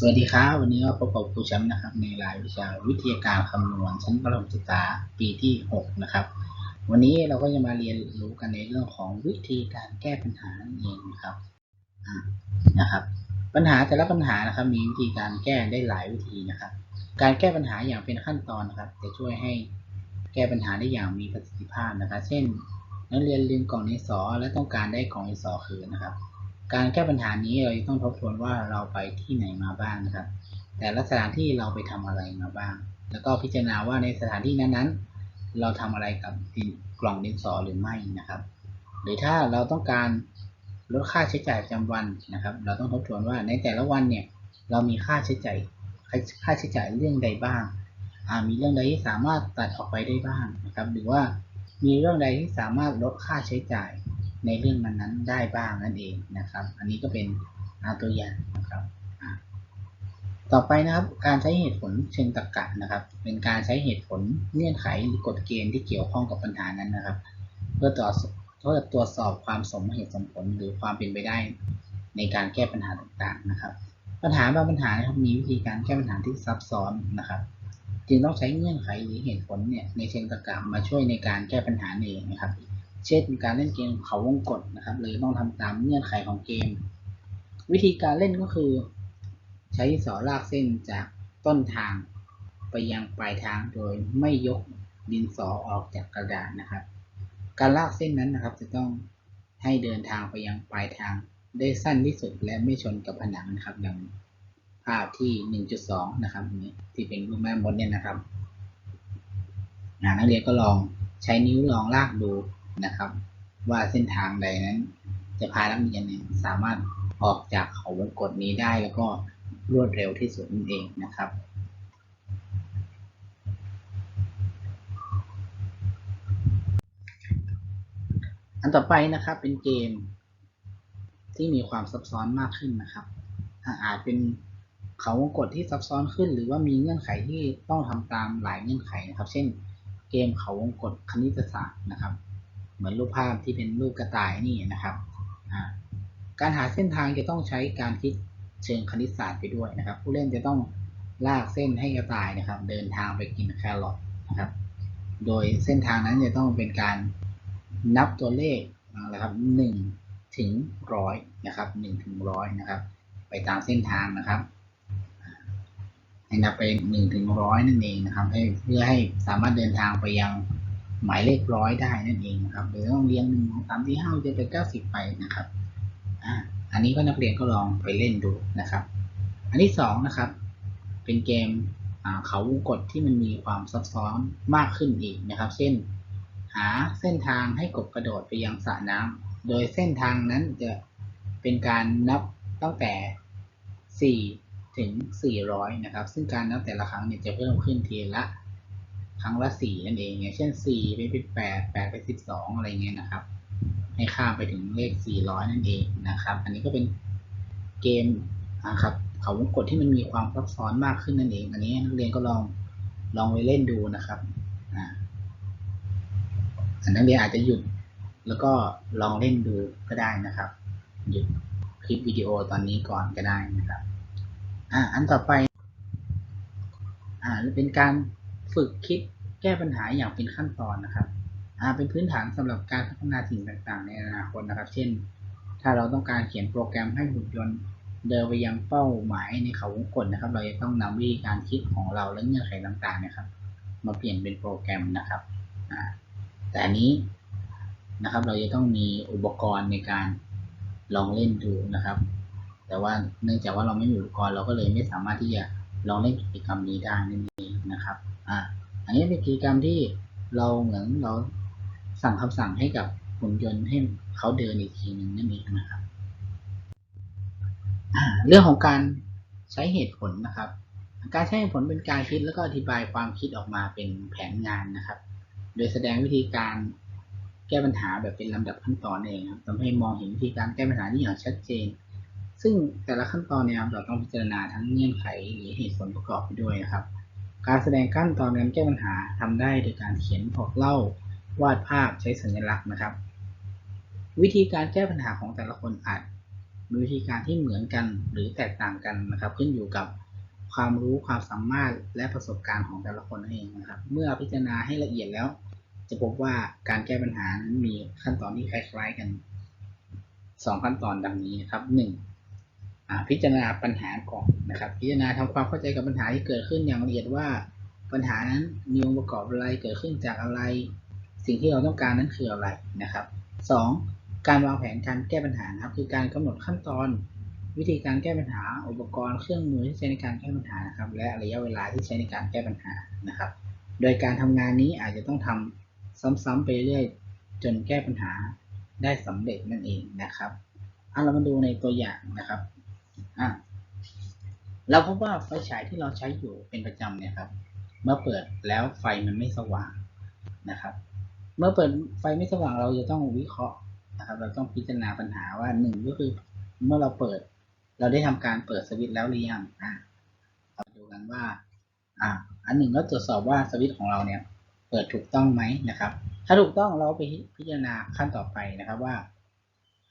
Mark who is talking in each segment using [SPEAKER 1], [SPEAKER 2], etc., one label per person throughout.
[SPEAKER 1] สวัสดีครับวันนี้ก็พบกับครูแชมป์นะครับในรายวิชาวิทยาการคำนวณชั้นประถมศึกษาปีที่ 6 นะครับ วันนี้เราก็จะมาเรียนรู้กันในเรื่องของวิธีการแก้ปัญหานั่นเองนะครับนะครับ ปัญหาแต่ละปัญหานะครับ มีวิธีการแก้ได้หลายวิธีนะครับ การแก้ปัญหาอย่างเป็นขั้นตอนนะครับ จะช่วยให้แก้ปัญหาได้อย่างมีประสิทธิภาพนะครับ เช่น นักเรียนลืมกล่องดินสอและต้องการได้กล่องดินสอคืนนะครับ การแก้ปัญหานี้เราต้องทบทวนว่าเราไปที่ไหนมาบ้างนะครับ แต่ละสถานที่เราไปทำอะไรมาบ้าง แล้วก็พิจารณาว่าในสถานที่นั้นๆ เราทำอะไรกับดินกล่องดินสอหรือไม่นะครับ หรือถ้าเราต้องการลดค่าใช้จ่ายประจำวันนะครับ เราต้องทบทวนว่าในแต่ละวันเนี่ยเรามีค่าใช้จ่ายค่าใช้จ่ายเรื่องใดบ้างมีเรื่องใดที่สามารถตัดออกไปได้บ้างนะครับ หรือว่ามีเรื่องใดที่สามารถลดค่าใช้จ่าย ในเรื่องนั้นๆได้บ้างนั่นเองนะครับ อันนี้ก็เป็นตัวอย่างนะครับ ต่อไปนะครับ การใช้เหตุผลเชิงตรรกะนะครับ เป็นการใช้เหตุผลเงื่อนไขหรือกฎเกณฑ์ที่เกี่ยวข้องกับปัญหานั้นนะครับ เพื่อตรวจเพื่อตรวจสอบความสมเหตุสมผลหรือความเป็นไปได้ในการแก้ปัญหาต่างๆนะครับ ปัญหาบางปัญหานะครับมีวิธีการแก้ปัญหาที่ซับซ้อนนะครับจึงต้องใช้เงื่อนไขหรือเหตุผลเนี่ยในเชิงตรรกะมาช่วยในการแก้ปัญหาเองนะครับ เช่นการเล่นเกมเขาวงกตนะครับเลยต้องทำตามเงื่อนไขของเกม วิธีการเล่นก็คือ ใช้สอลากเส้นจากต้นทางไปยังปลายทางโดยไม่ยกดินสอออกจากกระดาษนะครับ การลากเส้นนั้นนะครับ จะต้องให้เดินทางไปยังปลายทางได้สั้นที่สุดและไม่ชนกับผนังนะครับอย่างภาพที่ 1.2 นะครับนี้ที่เป็นรูปแม่มดเนี่ยนะครับนักเรียนก็ลองใช้นิ้วลองลากดู นะครับ ว่าเส้นทางใดนั้น จะพานักเรียนเนี่ยสามารถออกจากเขาวงกฏนี้ได้แล้วก็รวดเร็วที่สุดนั่นเองนะครับอันต่อไปนะครับเป็นเกมที่มีความซับซ้อนมากขึ้นนะครับ อาจเป็นเขาวงกฏที่ซับซ้อนขึ้น หรือว่ามีเงื่อนไขที่ต้องทำตามหลายเงื่อนไขนะครับ เช่น เกมเขาวงกฏคณิตศาสตร์นะครับ เหมือนรูปภาพที่เป็นรูปกระต่ายนี่นะครับ การหาเส้นทางจะต้องใช้การคิดเชิงคณิตศาสตร์ไปด้วยนะครับ ผู้เล่นจะต้องลากเส้นให้กระต่ายนะครับ เดินทางไปกินแครอทนะครับ โดยเส้นทางนั้นจะต้องเป็นการนับตัวเลขนะครับหนึ่งถึงร้อยนะครับหนึ่งถึงร้อยนะครับ ไปตามเส้นทางนะครับให้นับไปหนึ่งถึงร้อยนั่นเองนะครับ ให้เพื่อให้สามารถเดินทางไปยัง หมายเลขร้อยได้นั่นเองนะครับหรือต้องเรียงหนึ่งสองสามสี่ห้าเจ็ดแปดเก้าสิบไปนะครับอ่าอันนี้ก็นักเรียนก็ลองไปเล่นดูนะครับ อันที่สองนะครับ เป็นเกมเขาวงกฏที่มันมีความซับซ้อนมากขึ้นอีกนะครับ เช่น หาเส้นทางให้กบกระโดดไปยังสระน้ำโดยเส้นทางนั้นจะเป็นการนับตั้งแต่ 4 ถึง 400 นะครับ ซึ่งการนับแต่ละครั้งเนี่ยจะเพิ่มขึ้นทีละ ครั้งละสี่นั่นเองอย่างเช่นสี่ไปเป็นแปดแปดไปสิบสองอะไรเงี้ยนะครับ ให้ข้ามไปถึงเลขสี่ร้อยนั่นเองนะครับ อันนี้ก็เป็นเกมนะครับเขาวงกฏที่มันมีความซับซ้อนมากขึ้นนั่นเอง อันนี้นักเรียนก็ลองลองไปเล่นดูนะครับอ่านักเรียนอาจจะหยุดแล้วก็ลองเล่นดูก็ได้นะครับ หยุดคลิปวิดีโอตอนนี้ก่อนก็ได้นะครับ อ่าอันต่อไป อ่าเป็นการ ฝึกคิดแก้ปัญหาอย่างเป็นขั้นตอนนะครับเป็นพื้นฐานสำหรับการพัฒนาสิ่งต่างๆ ในอนาคตนะครับ เช่น ถ้าเราต้องการเขียนโปรแกรมให้หุ่นยนต์เดินไปยังเป้าหมายในเขาวงกลนะครับ เราจะต้องนำวิธีการคิดของเราและเงื่อนไขต่างๆนะครับ มาเปลี่ยนเป็นโปรแกรมนะครับแต่อันนี้นะครับ เราจะต้องมีอุปกรณ์ในการลองเล่นดูนะครับ แต่ว่าเนื่องจากว่าเราไม่มีอุปกรณ์เราก็เลยไม่สามารถที่จะลองเล่นกิจกรรมนี้ได้นั่นเองนะครับ อ่าอันนี้เป็นกิจกรรมที่เราเหมือนเราสั่งคำสั่งให้กับหุ่นยนต์ให้เขาเดินอีกทีหนึ่งนั่นเองนะครับเรื่องของการใช้เหตุผลนะครับ การใช้เหตุผลเป็นการคิดแล้วก็อธิบายความคิดออกมาเป็นแผนงานนะครับ โดยแสดงวิธีการแก้ปัญหาแบบเป็นลำดับขั้นตอนเองครับทำให้มองเห็นวิธีการแก้ปัญหาที่อย่างชัดเจน ซึ่งแต่ละขั้นตอนเนี่ยเราต้องพิจารณาทั้งเงื่อนไขหรือเหตุผลประกอบไปด้วยนะครับ การแสดงขั้นตอนการแก้ปัญหาทำได้โดยการเขียนบอกเล่าวาดภาพใช้สัญลักษณ์นะครับ วิธีการแก้ปัญหาของแต่ละคนอาจมีวิธีการที่เหมือนกันหรือแตกต่างกันนะครับ ขึ้นอยู่กับความรู้ความสามารถและประสบการณ์ของแต่ละคนนั่นเองนะครับ เมื่อพิจารณาให้ละเอียดแล้ว จะพบว่าการแก้ปัญหานั้นมีขั้นตอนที่คล้าย ๆกันสองขั้นตอนดังนี้นะครับหนึ่ง พิจารณาปัญหาก่อนนะครับ พิจารณาทำความเข้าใจกับปัญหาที่เกิดขึ้นอย่างละเอียดว่า ปัญหานั้นมีองค์ประกอบอะไรเกิดขึ้นจากอะไร สิ่งที่เราต้องการนั้นคืออะไรนะครับสองการวางแผนการแก้ปัญหาครับ คือการกำหนดขั้นตอน วิธีการแก้ปัญหา อุปกรณ์เครื่องมือที่ใช้ในการแก้ปัญหานะครับ และระยะเวลาที่ใช้ในการแก้ปัญหานะครับ โดยการทำงานนี้อาจจะต้องทำซ้ำๆไปเรื่อยจนแก้ปัญหาได้สำเร็จนั่นเองนะครับเอาเรามาดูในตัวอย่างนะครับ อะเราพบว่าไฟฉายที่เราใช้อยู่เป็นประจำเนี่ยครับ เมื่อเปิดแล้วไฟมันไม่สว่างนะครับ เมื่อเปิดไฟไม่สว่างเราจะต้องวิเคราะห์นะครับ เราต้องพิจารณาปัญหาว่าหนึ่งก็คือ เมื่อเราเปิด เราได้ทำการเปิดสวิตช์แล้วหรือยังอะเราดูกันว่า อะอันหนึ่งก็ตรวจสอบว่าสวิตช์ของเราเนี่ยเปิดถูกต้องไหมนะครับ ถ้าถูกต้องเราไปพิจารณาขั้นต่อไปนะครับว่า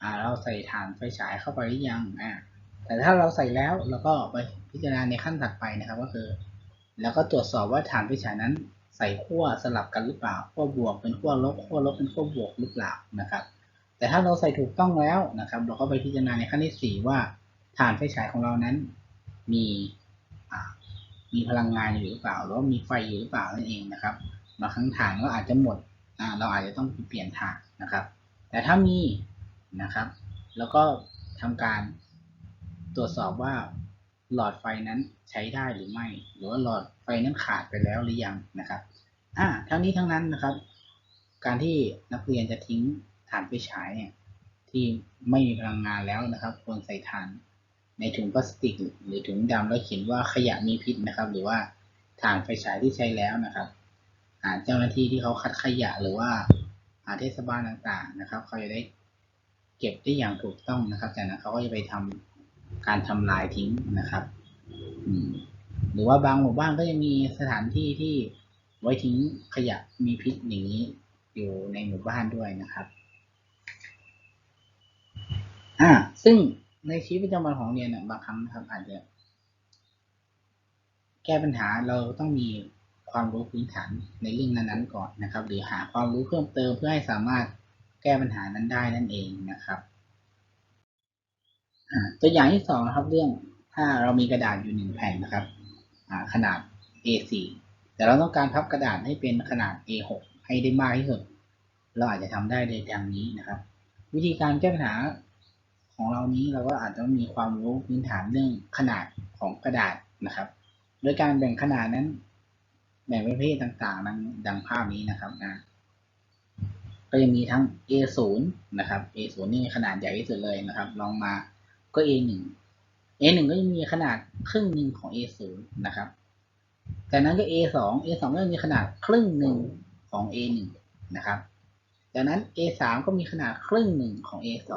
[SPEAKER 1] อ่า เราใส่ฐานไฟฉายเข้าไปหรือยังอ่า แต่ถ้าเราใส่แล้วเราก็ไปพิจารณาในขั้นถัดไปนะครับ ก็คือ แล้วก็ตรวจสอบว่าฐานไฟฉายนั้นใส่ขั้วสลับกันหรือเปล่าขั้วบวกเป็นขั้วลบขั้วลบเป็นขั้วบวกหรือเปล่านะครับ แต่ถ้าเราใส่ถูกต้องแล้วนะครับ เราก็ไปพิจารณาในขั้นที่สี่ว่าฐานไฟฉายของเรานั้น มีมีพลังงานอยู่หรือเปล่า หรือว่ามีไฟอยู่หรือเปล่านั่นเองนะครับบางครั้งฐานก็อาจจะหมดเราอาจจะต้องเปลี่ยนฐานนะครับ แต่ถ้ามีนะครับ แล้วก็ทำการ ตรวจสอบว่าหลอดไฟนั้นใช้ได้หรือไม่ หรือว่าหลอดไฟนั้นขาดไปแล้วหรือยังนะครับอ่าทั้งนี้ทั้งนั้นนะครับ การที่นักเรียนจะทิ้งถ่านไฟฉายเนี่ยที่ไม่มีพลังงานแล้วนะครับควรใส่ถ่านในถุงพลาสติก หรือถุงดำแล้วเขียนว่าขยะมีพิษนะครับ หรือว่าถ่านไฟฉายที่ใช้แล้วนะครับอ่าเจ้าหน้าที่ที่เขาคัดขยะหรือว่าอาเทศบาลต่างๆนะครับ เขาจะได้เก็บได้อย่างถูกต้องนะครับ จากนั้นเขาก็จะไปทำ การทำลายทิ้งนะครับหรือว่าบางหมู่บ้านก็ยังมีสถานที่ที่ไว้ทิ้งขยะมีพิษอย่างนี้อยู่ในหมู่บ้านด้วยนะครับอ่าซึ่งในชีวิตประจำวันของเรียนเนี่ยบางครั้งนะครับอาจจะแก้ปัญหาเราต้องมีความรู้พื้นฐานในเรื่องนั้นๆก่อนนะครับ หรือหาความรู้เพิ่มเติมเพื่อให้สามารถแก้ปัญหานั้นได้นั่นเองนะครับ ตัวอย่างที่สองนะครับเรื่องถ้าเรามีกระดาษอยู่หนึ่งแผ่นนะครับขนาด A4 แต่เราต้องการพับกระดาษให้เป็นขนาด A6 ให้ได้มากที่สุด เราอาจจะทำได้ในดังนี้นะครับ วิธีการแก้ปัญหาของเรานี้เราก็อาจจะมีความรู้พื้นฐานเรื่องขนาดของกระดาษนะครับ โดยการแบ่งขนาดนั้น แบ่งประเภทต่างๆดังดังภาพนี้นะครับนะก็จะมีทั้ง A0 นะครับ A0 นี่ขนาดใหญ่ที่สุดเลยนะครับ ลองมา ก็ A1 A1 ก็จะมีขนาดครึ่งหนึ่งของ A0 นะครับ จากนั้นก็ A2 A2 ก็จะมีขนาดครึ่งหนึ่งของ A1 นะครับ จากนั้น A3 ก็มีขนาดครึ่งหนึ่งของ A2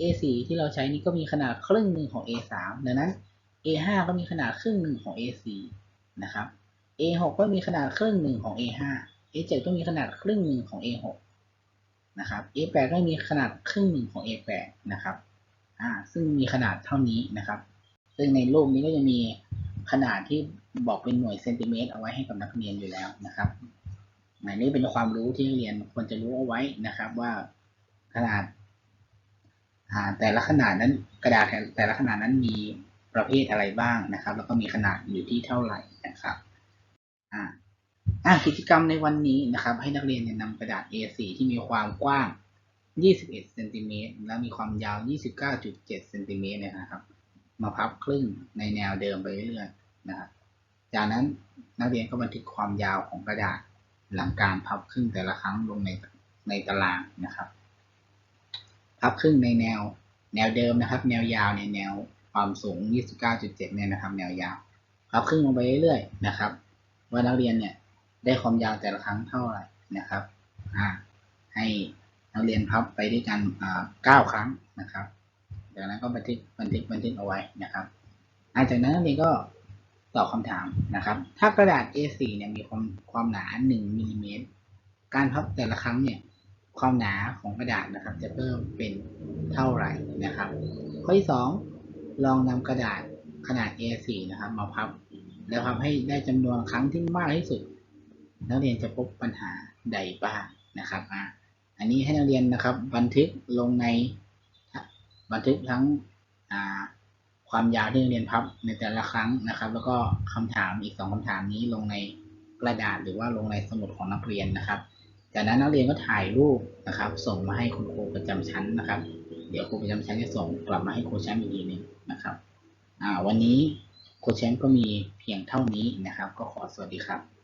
[SPEAKER 1] A4 ที่เราใช้นี้ก็มีขนาดครึ่งหนึ่งของ A3 ดังนั้น A5 ก็มีขนาดครึ่งหนึ่งของ A4 นะครับ A6 ก็มีขนาดครึ่งหนึ่งของ A5 A7 ก็มีขนาดครึ่งหนึ่งของ A6 นะครับ A8 ก็มีขนาดครึ่งหนึ่งของ A8 นะครับ ซึ่งมีขนาดเท่านี้นะครับ ซึ่งในรูปนี้ก็จะมีขนาดที่บอกเป็นหน่วยเซนติเมตรเอาไว้ให้กับนักเรียนอยู่แล้วนะครับหมายนี้เป็นความรู้ที่นักเรียนควรจะรู้เอาไว้นะครับ ว่าขนาดอ่าแต่ละขนาดนั้นกระดาษแต่ละขนาดนั้นมีประเภทอะไรบ้างนะครับ แล้วก็มีขนาดอยู่ที่เท่าไหร่นะครับอ่าอ่ากิจกรรมในวันนี้นะครับ ให้นักเรียนนำกระดาษ A4 ที่มีความกว้าง 21เซนติเมตรและมีความยาว 29.7เซนติเมตรเนี่ยนะครับ มาพับครึ่งในแนวเดิมไปเรื่อยๆนะครับจากนั้นนักเรียนก็บันทึกความยาวของกระดาษหลังการพับครึ่งแต่ละครั้งลงในในตารางนะครับ พับครึ่งในแนวแนวเดิมนะครับ แนวยาวในแนวความสูง 29.7 เนี่ยนะครับ แนวยาวพับครึ่งลงไปเรื่อยๆนะครับ ว่านักเรียนเนี่ยได้ความยาวแต่ละครั้งเท่าไหร่นะครับอ่าให้ นักเรียนพับไปด้วยกันอ่าเก้าครั้งนะครับจากนั้นก็บันทึกบันทึกบันทึกเอาไว้นะครับหลังจากนั้นนักเรียนก็ตอบคำถามนะครับ ถ้ากระดาษ A4 เนี่ยมีความความหนา1มิลลิเมตรการพับแต่ละครั้งเนี่ยความหนาของกระดาษนะครับ จะเพิ่มเป็นเท่าไหร่นะครับ ข้อที่สองลองนำกระดาษขนาด A4 นะครับ มาพับ แล้วพับให้ได้จำนวนครั้งที่มากที่สุด นักเรียนจะพบปัญหาใดบ้างนะครับ อันนี้ให้นักเรียนนะครับ บันทึกลงในบันทึกทั้งความยาวที่นักเรียนพับในแต่ละครั้งนะครับ แล้วก็คำถามอีกสองคำถามนี้ลงในกระดาษหรือว่าลงในสมุดของนักเรียนนะครับ จากนั้นนักเรียนก็ถ่ายรูปนะครับ ส่งมาให้คุณครูประจำชั้นนะครับ เดี๋ยวครูประจำชั้นจะส่งกลับมาให้ครูแชมป์อีกทีหนึงนะครับวันนี้ครูแชมป์ก็มีเพียงเท่านี้นะครับ ก็ขอสวัสดีครับ